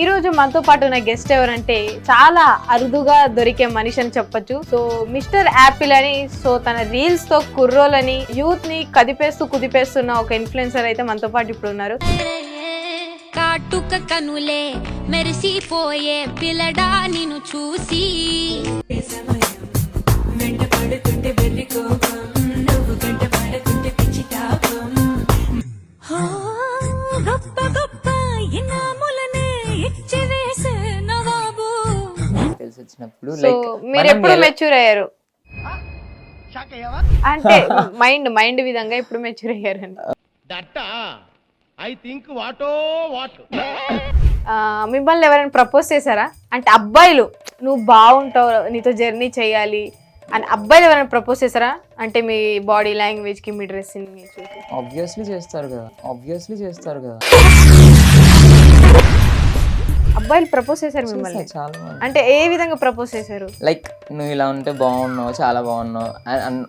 ఈ రోజు మనతో పాటు ఉన్న గెస్ట్ ఎవరంటే చాలా అరుదుగా దొరికే మనిషి అని చెప్పొచ్చు. సో మిస్టర్ యాపిల్ అని సో తన రీల్స్తో కుర్రోలని యూత్ని కదిపేస్తూ కుదిపేస్తున్న ఒక ఇన్ఫ్లుయెన్సర్ అయితే మనతో పాటు ఇప్పుడు ఉన్నారు. కాటుక కనులే మెరిసిపోయే పిల్లడా నిన్ను చూసి. మెచ్యూర్ అయ్యారు. అంటే మైండ్ మైండ్ విధంగా ఇప్పుడు మెచ్యూర్ అయ్యారు ఐ థింక్ వాటో వాట్ మిమ్మల్ని ఎవరైనా ప్రపోజ్ చేశారా? అంటే అబ్బాయిలు నువ్వు బాగుంటావు నీతో జర్నీ చేయాలి అని అబ్బాయిలు ఎవరైనా ప్రపోజ్ చేశారా? అంటే మీ బాడీ లాంగ్వేజ్కి మీ డ్రెస్సింగ్ చూసి ఆబ్వియస్లీ చేస్తారు కదా. ఆబ్వియస్లీ చేస్తారు కదా. అబ్బాయిలు ప్రపోజ్ చేశారు మిమ్మల్ని. చాలా మంది అంటే ఏ విధంగా ప్రపోజ్ చేశారు? లైక్ నువ్వు ఇలా ఉంటే బాగున్నావు చాలా బాగున్నావు అన్-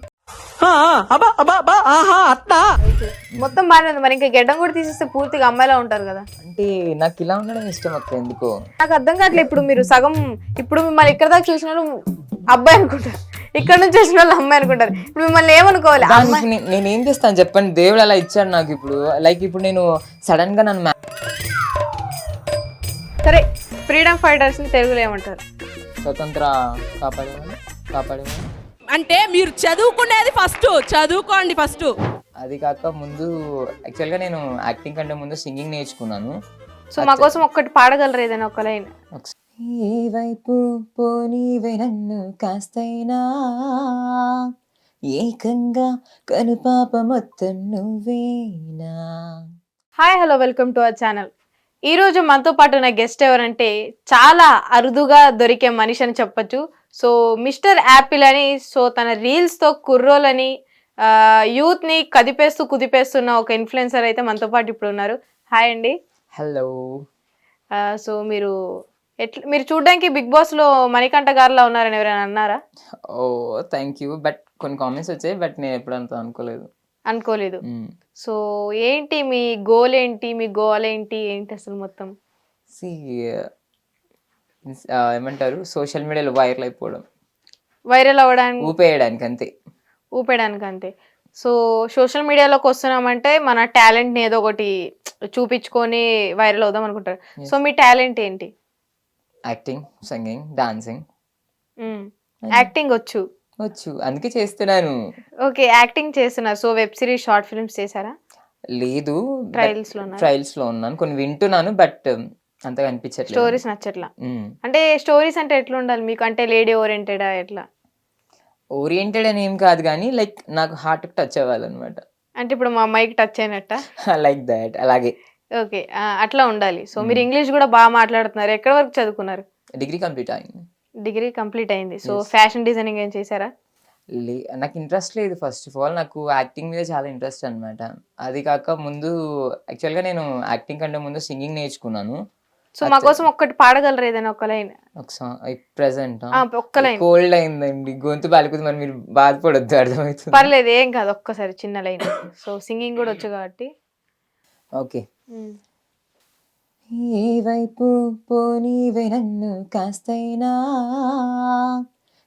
మొత్తం బాగానే ఉంది. మరి ఇంకా గెడ్డం కూడా తీసేస్తే పూర్తిగా అమ్మాయిలా ఉంటారు కదా. అంటే నాకు ఇలా ఉండడం ఇష్టం అక్క ఎందుకో. నాకు అర్థం కావట్లేదు ఇప్పుడు మీరు సగం ఇప్పుడు మిమ్మల్ని ఇక్కడ దాకా చూసిన వాళ్ళు అబ్బాయి అనుకుంటారు. ఇక్కడ నుంచి చూసిన వాళ్ళు అమ్మాయి అనుకుంటారు. ఇప్పుడు మిమ్మల్ని ఏమనుకోవాలి? దానికి నే- నేను ఏం చేస్తాను? చెప్పండి. దేవుడు అలా ఇచ్చాడు నాకు ఇప్పుడు. లైక్ ఇప్పుడు నేను సడన్గా నన్ను ఫ్రీడమ్ ఫైటర్స్ని తెలుగులో ఏమంటారు? స్వతంత్ర కాపాడేవాడు కాపాడేవాడు అంటే మీరు చదువుకునేది ఫస్ట్ చదువుకోండి ఫస్ట్. అది కాక ముందు యాక్చువల్గా నేను యాక్టింగ్ కంటే ముందు సింగింగ్ నేర్చుకున్నాను. సో మా కోసం ఒక్కటి పాడగలరు ఏదైనా ఒక లైన్? ఏ వైపు పోనీవే నన్ను కాస్తైనా. ఏకంగా కనుపాప మొత్తం నువ్వేనా. Hi hello welcome to our channel ఈ రోజు మనతో పాటు ఉన్న గెస్ట్ ఎవరంటే చాలా అరుదుగా దొరికే మనిషి అని చెప్పొచ్చు. సో మిస్టర్ యాపిల్ అని సో తన రీల్స్తో కుర్రోలని ఆ, యూత్ని కదిపేస్తూ కుదిపేస్తున్న ఒక ఇన్ఫ్లుయెన్సర్ అయితే మనతో పాటు ఇప్పుడు ఉన్నారు. హాయ్ అండి. హలో సో మీరు ఎట్లా మీరు చూడడానికి బిగ్ బాస్లో మణికంఠ గారిలా ఉన్నారని ఎవరైనా అన్నారా? ఓ థ్యాంక్ యూ బట్ కొన్ని కామెంట్స్ వచ్చాయి బట్ నేను ఎప్పుడంత అనుకోలేదు. అనుకోలేదు. సో ఏంటి మీ గోల్ ఏంటి? మీ గోల్ ఏంటి? ఏంటి అసలు మొత్తం? ఆ, ఏమంటారు? సోషల్ మీడియాలో వైరల్ అయిపోవడం. వైరల్ అవ్వడానికి ఊపేయడానికి అంతే. ఊపేయడానికి అంతే. సో సోషల్ మీడియాలోకి వస్తున్నామంటే మన టాలెంట్ని ఏదో ఒకటి చూపించుకొని వైరల్ అవుదాం అనుకుంటారు. సో మీ టాలెంట్ ఏంటి? Acting singing dancing. యాక్టింగ్ వచ్చు. వచ్చు. అందుకే చేస్తున్నాను. ఓకే యాక్టింగ్ చేస్తున్నారు. So web series short films చేశారా? లేదు Trials లో? ట్రయల్స్లో ఉన్నాను. కొన్ని వింటున్నాను బట్ అంతగా అనిపించట్లేదు. స్టోరీస్ నచ్చట్లా. అంటే స్టోరీస్ అంటే ఎట్లా ఉండాలి మీకు? అంటే లేడీ ఓరియంటెడా ఎట్లా? ఓరియంటెడ్ అని ఏం కాదు కానీ లైక్ నాకు హార్ట్ టచ్ అవ్వాలన్నమాట. అంటే ఇప్పుడు మా అమ్మాయికి టచ్ అయినట్ట? లైక్ దాట్ అలాగే. ఓకే అట్లా ఉండాలి. సో మీరు ఇంగ్లీష్ కూడా బాగా మాట్లాడుతున్నారు. ఎక్కడ వరకు చదువుకున్నారు? డిగ్రీ కంప్లీట్ అయింది. డిగ్రీ కంప్లీట్ అయింది. సో ఫ్యాషన్ డిజైనింగ్ ఏం చేశారా? లే నాకు ఇంట్రెస్ట్ లేదు ఫస్ట్ ఆఫ్ ఆల్. నాకు యాక్టింగ్ మీద చాలా ఇంట్రెస్ట్ అన్నమాట. అది కాక ముందు యాక్చువల్గా నేను యాక్టింగ్ కంటే ముందు సింగింగ్ నేర్చుకున్నాను. సో మా కోసం ఒక్కటి పాడగలరు ఏదైనా ఒక లైన్? ప్రెసెంట్ ఒక్క లైన్. కోల్డ్ అయిందండి. గొంతు బాలిపోతుంది మరి మీరు బాధపడొద్దు అర్థమవుతుంది. పర్లేదు ఏం కాదు ఒక్కసారి చిన్న లైన్. సో సింగింగ్ కూడా వచ్చు కాబట్టి. ఓకే. ఏ వైపు పోనీవే నన్ను కాస్తైనా.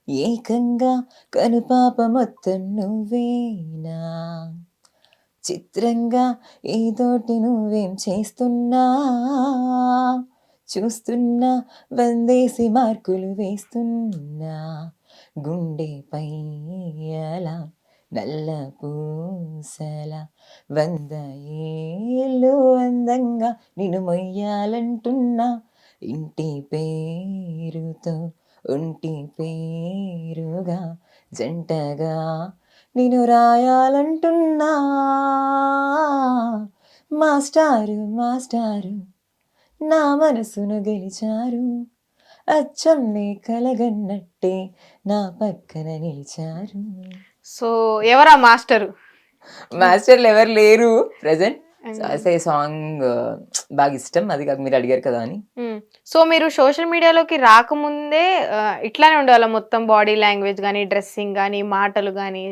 ఏకంగా కనుపాప మొత్తం నువ్వేనా? చిత్రంగా ఏదోటి నువ్వేం చేస్తున్నా? చూస్తున్నా వందేసి మార్కులు వేస్తున్నా. గుండెపై అలా నల్ల పూసల వంద ఏళ్ళు అందంగా నిన్ను మొయ్యాలంటున్నా. ఇంటి పేరుతో ఒంటి పేరుగా జంటగా నేను రాయాలంటున్నా. మాస్టారు మాస్టారు నా మనసును గెలిచారు. అచ్చం కలగన్నట్టే నా పక్కన నిలిచారు. సో ఎవరా మాస్టరు? మాస్టర్లు ఎవరు లేరు. ప్రజెంట్ అసే సాంగ్ బాగా ఇష్టం. అది కాక మీరు అడిగారు కదా అని. సో మీరు సోషల్ మీడియాలోకి రాకముందే ఇట్లానే ఉండేవాళ్ళ మొత్తం బాడీ లాంగ్వేజ్ కానీ డ్రెస్సింగ్ కానీ మాటలు కానీ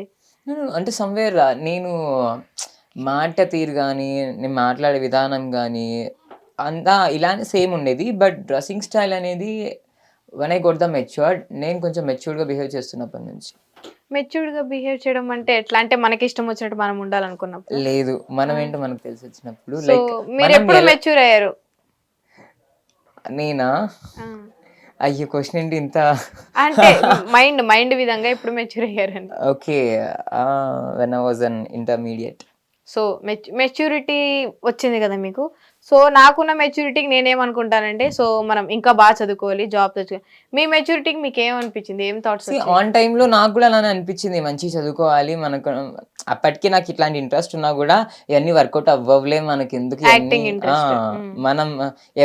అంటే సమ్వేర్ నేను మాట తీరు కానీ నేను మాట్లాడే విధానం కానీ అంతా ఇలానే సేమ్ ఉండేది. బట్ డ్రెస్సింగ్ స్టైల్ అనేది one I got the matured నేను కొంచెం మెచ్యూర్డ్గా బిహేవ్ చేస్తున్నప్పటి నుంచి. మెచ్యూర్డ్గా బిహేవ్ చేయడం అంటే ఎట్లా? అంటే మనకి ఇష్టం వచ్చినట్టు మనం ఉండాలనుకున్నప్పుడు? లేదు. మనం ఏంటో మనకు తెలిసి వచ్చినప్పుడు లైక్ మీరు ఎప్పుడు మెచ్యూర్ అయ్యారు? నేనా. అయ్యో క్వశ్చన్ ఏంటి ఇంత? అంటే మైండ్ మైండ్ విధంగా ఎప్పుడు మెచ్యూర్ అయ్యారని. Okay. When I was in intermediate so much maturity వచ్చింది కదా మీకు? సో నాకున్న మెచ్యూరిటీకి నేనేమనుకుంటానంటే సో మనం ఇంకా బాగా చదువుకోవాలి జాబ్ తెచ్చుకోవాలి మీ మెచ్యూరిటీకి మీకు ఏమనిపించింది ఏం థాట్స్ ఆన్ టైంలో నాకు కూడా అలానే అనిపించింది. మంచి చదువుకోవాలి మనకు అప్పటికి నాకు ఇట్లాంటి ఇంట్రెస్ట్ ఉన్నా కూడా ఇవన్నీ వర్కౌట్ అవ్వవులే మనకి ఎందుకు మనం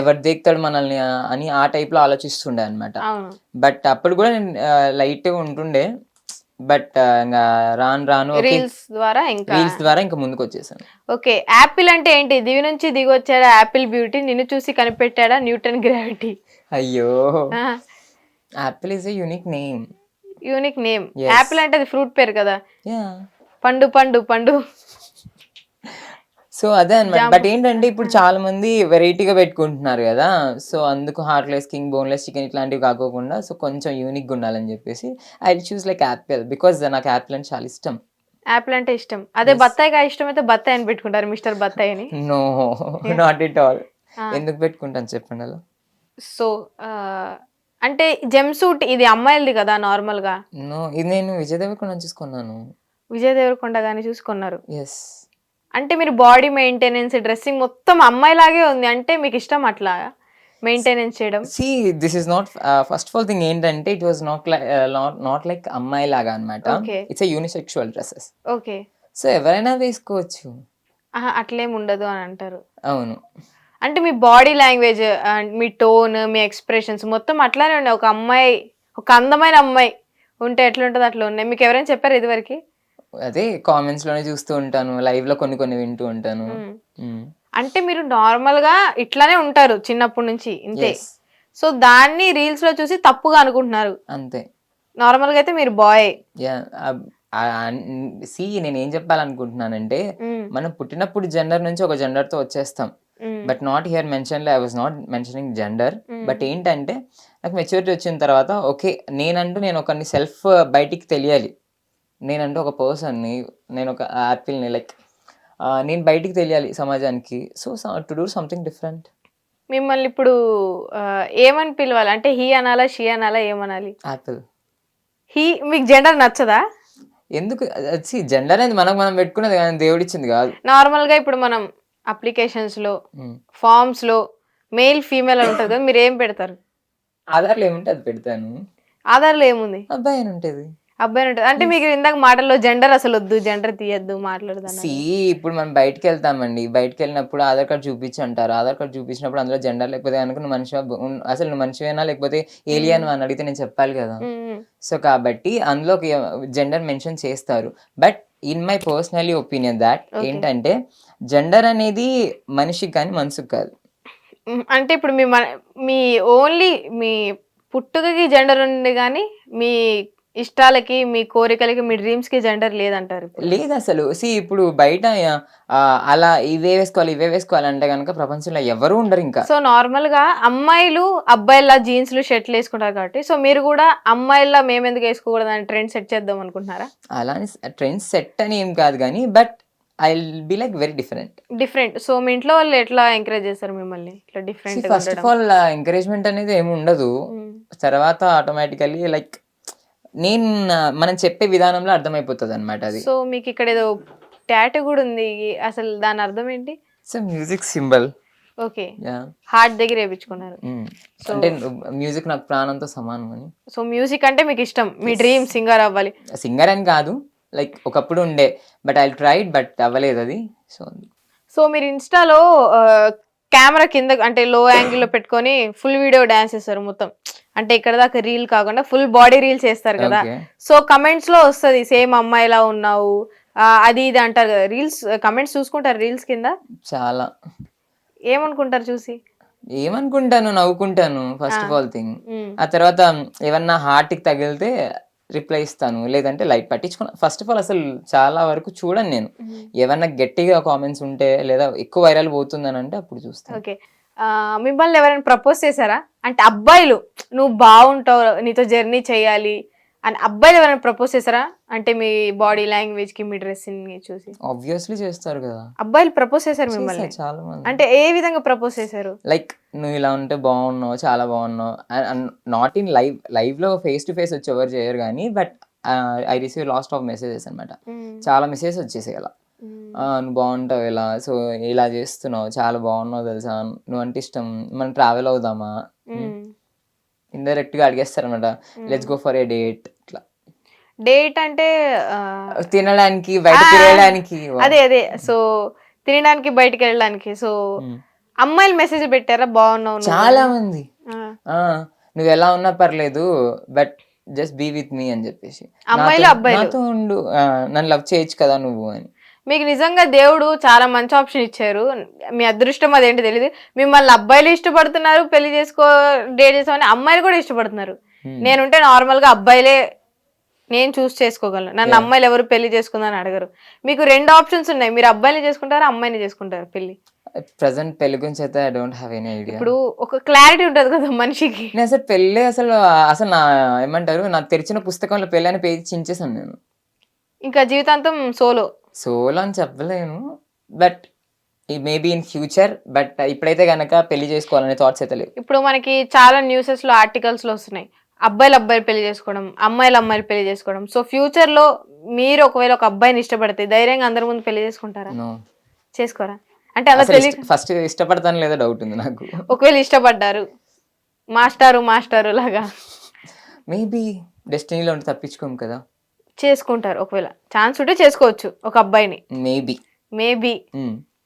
ఎవరు దేక్తాడు మనల్ని అని ఆ టైప్లో ఆలోచిస్తుండే అనమాట బట్ అప్పుడు కూడా నేను లైట్ ఉంటుండే. బట్ ఇంకా రాను రాను రీల్స్ ద్వారా ఇంకా. రీల్స్ ద్వారా ఇంకా ముందుకు వచ్చేసాను ఓకే యాపిల్ అంటే ఏంటి? దివి నుంచి దిగి వచ్చాడా యాపిల్ బ్యూటీ నిన్ను చూసి కనిపెట్టాడా న్యూటన్ గ్రావిటీ అయ్యో. Apple is a unique name unique name. Apple అంటే అది ఫ్రూట్ పేరు కదా. యా పండు పండు పండు. సో అదే అనమాట బట్ ఏంటంటే ఇప్పుడు చాలా మంది వెరైటీగా పెట్టుకుంటున్నారు కదా. సో అందుకు హార్ట్లెస్ కింగ్ బోన్లెస్ చికెన్ ఇట్లాంటివి కాకోకుండా సో కొంచెం యూనిక్గా ఉండాలని చెప్పేసి I choose like apple because నాకు యాపిల్ అంటే చాలా ఇష్టం. యాపిల్ అంటే ఇష్టం. అదే బత్తాయిగా ఇష్టం అయితే బత్తాయి అని పెట్టుకుంటారు మిస్టర్ బత్తాయి అని నో నాట్ ఇట్ ఆల్. ఎందుకు పెట్టుకుంటాను చెప్పండి అలా? సో అంటే జెమ్ సూట్ ఇది అమ్మాయిలది కదా నార్మల్గా నో ఇది నేను విజయ్ దేవరకొండ చూసుకున్నాను విజయ్ దేవరకొండ గాని చూసుకున్నారు. ఎస్ అంటే మీరు బాడీ మెయింటెనెన్స్ డ్రెస్సింగ్ మొత్తం అమ్మాయిలాగే ఉంది. అంటే మీకు ఇష్టం అట్లా మెయింటెనెన్స్ చేయడం? See this is not first of all thing ఏంటంటే it was not like not like అమ్మాయి లాగా అనమాట. It's unisexual dresses okay so ఎవరైనా వేసుకోవచ్చు అట్లేం ఉండదు అని అంటారు. అవును. అంటే మీ బాడీ లాంగ్వేజ్ మీ టోన్ మీ ఎక్స్ప్రెషన్స్ మొత్తం అట్లానే ఉన్నాయి. ఒక అమ్మాయి ఒక అందమైన అమ్మాయి ఉంటే ఎట్లుంటుంది అట్లా ఉన్నాయి? మీకు ఎవరైనా చెప్పారు ఇదివరకు? అదే కామెంట్స్లోనే చూస్తూ ఉంటాను. లైవ్లో కొన్ని కొన్ని వింటూ ఉంటాను. మ్మ్. అంటే మీరు నార్మల్గా ఇట్లానే ఉంటారు చిన్నప్పటి నుంచి ఇంతే. సో దాన్ని రీల్స్లో చూసి తప్పుగా అనుకుంటున్నారు. అంతే. నార్మల్గా అయితే మీరు బాయ్ సి నేను ఏం చెప్పాలనుకుంటున్నానంటే మనం పుట్టినప్పుడు జెండర్ నుంచి ఒక జెండర్తో వచ్చేస్తాం. But not here mention I was not mentioning gender but ఏంటంటే నాకు మెచ్యూరిటీ వచ్చిన తర్వాత ఓకే నేనంటూ నేను ఒకరిని సెల్ఫ్ బయటికి తెలియాలి. నేనంటూ ఒక పర్సన్ని నేను ఒక యాపిల్ని లైక్ నేను బయటికి తెలియాలి సమాజానికి. So to do something different మిమ్మల్ని ఇప్పుడు ఆ, ఏమని పిలవాలి? అంటే హీ అనాలా షీ అనాలా ఏమనాలి? యాపిల్. హీ మీకు జెండర్ నచ్చదా? ఎందుకు? జెండర్ అనేది మనకు మనం పెట్టుకున్నది కానీ దేవుడిచ్చింది కాదు. నార్మల్గా ఇప్పుడు మనం అప్లికేషన్స్లో మ్మ్. ఫార్మ్స్లో మేల్ ఫీమేల్ అని ఉంటుంది కదా మీరు ఏం పెడతారు? ఆధార్లో ఏముంటే అది పెడతాను. ఆధార్లో ఏముంది? అబ్బాయి అని ఉంటుంది. అబ్బాయి ఉంటుంది అంటే మీకు ఇందాక మాటల్లో జెండర్ అసలు వద్దు జెండర్ తీయద్దు మాట్లాడదాన్ని సి ఇప్పుడు మనం బయటకు వెళ్తామండి బయటకు వెళ్ళినప్పుడు ఆధార్ కార్డ్ చూపించి అంటారు ఆధార్ కార్డ్ చూపించినప్పుడు అందులో జెండర్ లేకపోతే కనుక నువ్వు మనిషి అసలు నువ్వు మనిషివేనా లేకపోతే ఏలియన్ అని అడిగితే నేను చెప్పాలి కదా. సో కాబట్టి అందులో జెండర్ మెన్షన్ చేస్తారు. But in my personally opinion that ఏంటంటే జెండర్ అనేది మనిషికి కానీ మనసుకు కాదు. అంటే ఇప్పుడు మీ మీ ఓన్లీ మీ పుట్టుకకి జెండర్ ఉంది కానీ మీ ఇష్టాలకి మీ కోరికలకి మీ డ్రీమ్స్కి జెండర్ లేదంటారు. లేదు అసలు సి ఇప్పుడు బయట అలా ఇవే వేసుకోవాలి ఇవే వేసుకోవాలి అంటే కనుక ప్రపంచంలో ఎవరు ఉండరు ఇంకా. సో నార్మల్గా అమ్మాయిలు అబ్బాయిలా జీన్స్లు షర్ట్లు వేసుకుంటారు కాబట్టి సో మీరు కూడా అమ్మాయిలా మేము ఎందుకు వేసుకోకూడదు అని ట్రెండ్ సెట్ చేద్దాం అనుకుంటున్నారా? అలా ట్రెండ్ సెట్ అని ఏం కాదు కానీ but I be like very different different so మీ ఇంట్లో వాళ్ళు ఎట్లా ఎంకరేజ్ చేస్తారు మిమ్మల్ని? ఇట్లా different first of all encouragement అనేది ఏమి ఉండదు. తర్వాత ఆటోమేటికల్లీ లైక్ నేను మనం చెప్పే విధానంలో అర్థమైపోతుంది అనమాట అది. సో మీకు ఇక్కడ ఏదో టాటూ కూడా ఉంది. అసలు దాని అర్థం ఏంటి? So music symbol. Okay. Heart దగ్గర వేయించుకున్నారు అంటే మ్యూజిక్ నాకు ప్రాణంతో సమానం అని. సో మ్యూజిక్ అంటే మీకు ఇష్టం. మీ డ్రీమ్ సింగర్ అవ్వాలి. సింగర్ అని కాదు. లైక్ ఒకప్పుడు ఉండే. బట్ ఐ ట్రైడ్ బట్ అవ్వలేదు అది. సో సో మీరు ఇన్స్టాలో కెమెరా కింద అంటే లో యాంగిల్లో పెట్టుకొని ఫుల్ వీడియో డాన్స్ చేస్తారు మొత్తం. అంటే ఇక్కడ దాకా రీల్ కాకుండా ఫుల్ బాడీ రీల్స్ చేస్తారు కదా. సో కమెంట్స్లో వస్తుంది సేమ్ అమ్మాయిలా ఉన్నావు? ఆ, అది ఇది అంటారు కదా. రీల్స్ కమెంట్స్ చూసుకుంటారు రీల్స్ కింద? చాలా. ఏమనుకుంటారు చూసి? ఏమనుకుంటాను నవ్వుకుంటాను ఫస్ట్ ఆఫ్ ఆల్ థింగ్. ఆ తర్వాత ఏమన్నా హార్ట్కి తగిలితే రిప్లై ఇస్తాను లేదంటే లైట్ పట్టించుకున్నా. ఫస్ట్ ఆఫ్ ఆల్ అసలు చాలా వరకు చూడను నేను. ఏమన్నా గట్టిగా కామెంట్స్ ఉంటే లేదా ఎక్కువ వైరల్ పోతుందని అంటే అప్పుడు చూస్తాను. ఓకే. మిమ్మల్ని ఎవరైనా ప్రపోజ్ చేశారా? అంటే అబ్బాయిలు నువ్వు బాగుంటావు నీతో జర్నీ చేయాలి అని అబ్బాయిలు ఎవరైనా ప్రపోజ్ చేశారా? అంటే మీ బాడీ లాంగ్వేజ్కి మీ డ్రెస్సింగ్ చూసి. ఆబ్వియస్లీ చేస్తారు కదా. అబ్బాయిలు ప్రపోజ్ చేశారు మిమ్మల్ని? చాలా మంది అంటే ఏ విధంగా ప్రపోజ్ చేశారు? లైక్ నువ్వు ఇలా ఉంటే బాగున్నావు చాలా బాగున్నావు నాట్ ఇన్ లైవ్ లైవ్లో ఫేస్ టు ఫేస్ వచ్చి ఎవరు చేయరు కానీ బట్ ఐ రిసీవ్ లాస్ట్ ఆఫ్ మెసేజెస్ అనమాట చాలా మెసేజెస్ వచ్చేసాయి అలా. నువ్వు బాగుంటావు ఇలా. సో ఇలా చేస్తున్నావు. చాలా బాగున్నావు తెలుసా? నువ్వు అంటే ఇష్టం. మనం ట్రావెల్ అవుదామా? ఇండైరెక్ట్గా అడిగేస్తారనమాట let's go for a date ఇట్లా. డేట్ అంటే తినడానికి బయట తిరగడానికి. అదే అదే. సో తినడానికి బయటికి వెళ్ళడానికి. సో. అమ్మాయిలు మెసేజ్ పెట్టారా? బాగున్నావు. చాలా మంది. నువ్వు ఎలా ఉన్నా పర్లేదు but just be with me అని చెప్పేసి. అమ్మాయిలు? నాతో ఉండు. ఆ, నన్ను లవ్ చేయొచ్చు కదా నువ్వు అని. మీకు నిజంగా దేవుడు చాలా మంచి ఆప్షన్ ఇచ్చారు. మీ అదృష్టం అదేంటి తెలియదు మిమ్మల్ని అబ్బాయిలు ఇష్టపడుతున్నారు పెళ్ళి చేసుకో డేట్ చేసామని అమ్మాయిలు కూడా ఇష్టపడుతున్నారు. నేనుంటే నార్మల్గా అబ్బాయిలే నేను చూస్ చేసుకోగలను. నన్ను అమ్మాయిలు ఎవరు పెళ్ళి చేసుకుందని అడగరు. మీకు రెండు ఆప్షన్స్ ఉన్నాయి. మీరు అబ్బాయిని చేసుకుంటారా అమ్మాయిని చేసుకుంటారు పెళ్ళి? ప్రజెంట్ పెళ్ళి గురించి అయితే I don't have any idea ఇప్పుడు ఒక క్లారిటీ ఉంటది కదా మనిషికి. నేను అసలు పెళ్ళి అసలు అసలు నా ఏమంటారు నాకు తెరిచిన పుస్తకంలో పెళ్ళి అనే పేజ్ చించేసాను నేను. ఇంకా జీవితాంతం సోలో సోలో అని చెప్పలేను but maybe in future but ఇప్పుడైతే గనక పెళ్ళి చేసుకోవాలనే థాట్స్ అయితే లేవు. ఇప్పుడు మనకి చాలా న్యూసెస్లో ఆర్టికల్స్లో వస్తున్నాయి. అబ్బాయిలు అబ్బాయిలు పెళ్ళి చేసుకోవడం అమ్మాయిలు అమ్మాయిలు పెళ్ళి చేసుకోవడం. సో ఫ్యూచర్లో మీరు ఒకవేళ ఒక అబ్బాయిని ఇష్టపడితే ధైర్యంగా అందరి ముందు పెళ్ళి చేసుకుంటారా? చేసుకోరా? అంటే అలా తెలియ ఫస్ట్ ఇష్టపడతాను లేదా డౌట్ ఉంది నాకు. ఒకవేళ ఇష్టపడ్డారు మాస్టారు మాస్టారు లాగా. మేబీ డెస్టినీలో ఉంటే తప్పించుకోము కదా. చేసుకుంటారు. ఒకవేళ ఛాన్స్ ఉంటే చేసుకోవచ్చు. ఒక అబ్బాయిని. మేబీ మేబీ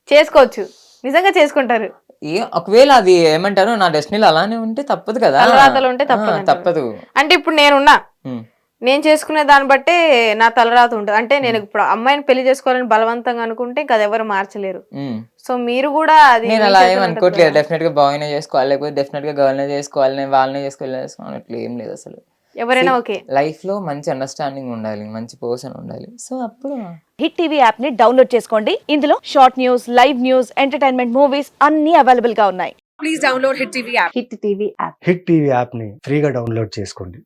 చేసుకోవచ్చు. నిజంగా చేసుకుంటారు. ఏ ఒకవేళ అది ఏమంటారు నా డెస్టినీలో అలానే ఉంటే తప్పదు కదా. తలరాతలు ఉంటే తప్పదు. తప్పదు. అంటే ఇప్పుడు నేనున్నా. ఉమ్. నేను చేసుకునే దాన్ని బట్టే నా తలరాత ఉంటుంది. అంటే నేను ఇప్పుడు అమ్మాయిని పెళ్ళి చేసుకోవాలని బలవంతంగా అనుకుంటే ఇంకా ఎవరు మార్చలేరు. సో మీరు కూడా అది నేను అలా ఏం అనుకోవట్లేదు. డెఫినెట్గా బాయ్నే చేసుకోవాలి లేకపోతే డెఫినెట్గా గర్ల్నే చేసుకోవాలి వాళ్ళనే చేసుకోవాలి ఏం లేదు అసలు. ఎవరైనా ఓకే. లైఫ్లో మంచి అండర్స్టాండింగ్ ఉండాలి మంచి పర్సన్ ఉండాలి. సో అప్పుడు హిట్ టీవీ యాప్ని డౌన్లోడ్ చేసుకోండి. ఇందులో short news live news entertainment movies అన్ని అవైలబుల్గా ఉన్నాయి. హిట్ టీవీ యాప్ని ఫ్రీగా డౌన్లోడ్ చేసుకోండి.